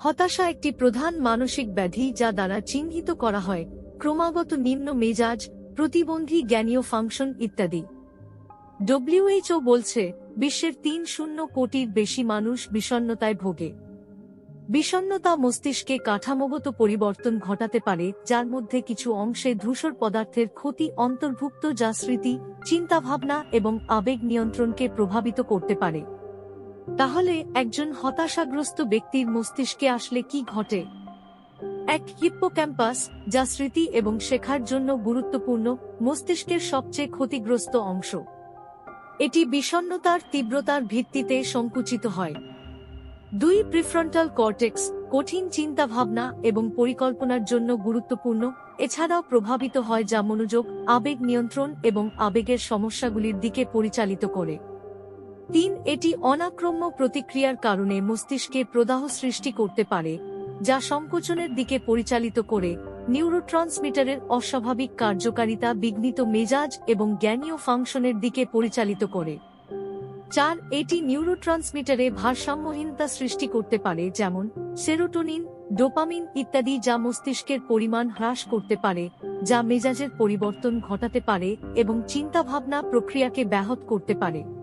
হতাশা একটি প্রধান মানসিক ব্যাধি যা দ্বারা চিহ্নিত করা হয়, ক্রমাগত নিম্ন মেজাজ, প্রতিবন্ধী জ্ঞানীয় ফাংশন ইত্যাদি। ডব্লিউএইচও বলছে, বিশ্বের তিন শূন্য কোটির বেশি মানুষ বিষণ্ণতায় ভোগে। বিষণ্ণতা মস্তিষ্কে কাঠামোগত পরিবর্তন ঘটাতে পারে, যার মধ্যে কিছু অংশে ধূসর পদার্থের ক্ষতি অন্তর্ভুক্ত যা স্মৃতি, চিন্তাভাবনা এবং আবেগ নিয়ন্ত্রণকে প্রভাবিত করতে পারে। তাহলে একজন হতাশাগ্রস্ত ব্যক্তির মস্তিষ্কে আসলে কি ঘটে? এক হিপ্পো ক্যাম্পাস যা স্মৃতি এবং শেখার জন্য গুরুত্বপূর্ণ, মস্তিষ্কের সবচেয়ে ক্ষতিগ্রস্ত অংশ। এটি বিষণ্ণতার তীব্রতার ভিত্তিতে সংকুচিত হয়। দুই প্রিফ্রন্টাল কর্টেক্স, কঠিন চিন্তাভাবনা এবং পরিকল্পনার জন্য গুরুত্বপূর্ণ, এছাড়াও প্রভাবিত হয় যা মনোযোগ, আবেগ নিয়ন্ত্রণ এবং আবেগের সমস্যাগুলির দিকে পরিচালিত করে। তিন, এটি অনাক্রম্য প্রতিক্রিয়ার কারণে মস্তিষ্কে প্রদাহ সৃষ্টি করতে পারে, যা সংকোচনের দিকে পরিচালিত করে নিউরোট্রান্সমিটারের অস্বাভাবিক কার্যকারিতা বিঘ্নিত মেজাজ এবং জ্ঞানীয় ফাংশনের দিকে পরিচালিত করে। চার, এটি নিউরোট্রান্সমিটারে ভারসাম্যহীনতা সৃষ্টি করতে পারে, যেমন সেরোটোনিন, ডোপামিন ইত্যাদি যা মস্তিষ্কের পরিমাণ হ্রাস করতে পারে, যা মেজাজের পরিবর্তন ঘটাতে পারে এবং চিন্তাভাবনা প্রক্রিয়াকে ব্যাহত করতে পারে।